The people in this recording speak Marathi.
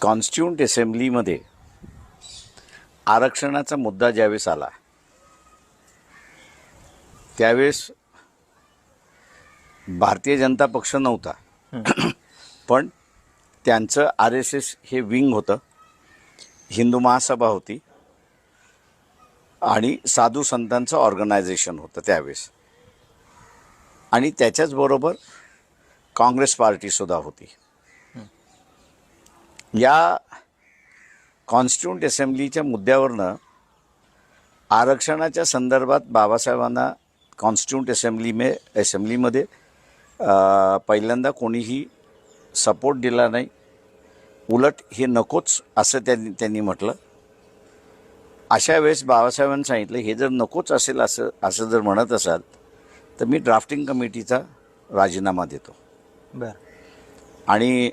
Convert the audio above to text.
कॉन्स्टिट्यूंट असेंब्लीमध्ये आरक्षणाचा मुद्दा ज्यावेळेस आला त्यावेळेस भारतीय जनता पक्ष नव्हता. पण त्यांचं आर एस एस हे विंग होतं. हिंदू महासभा होती. आणि साधू संतांचं ऑर्गनायझेशन होतं त्यावेळेस. आणि त्याच्याचबरोबर काँग्रेस पार्टीसुद्धा होती. या कॉन्स्टिट्युंट असेंब्लीच्या मुद्द्यावरनं आरक्षणाच्या संदर्भात बाबासाहेबांना कॉन्स्टिट्युंट असेंब्ली मे असेंब्लीमध्ये पहिल्यांदा कोणीही सपोर्ट दिला नाही. उलट हे नकोच असं त्यांनी त्यांनी म्हटलं. अशा वेळेस बाबासाहेबांनी सांगितलं हे जर नकोच असेल असं असं जर म्हणत असाल तर मी ड्राफ्टिंग कमिटीचा राजीनामा देतो. बर. आणि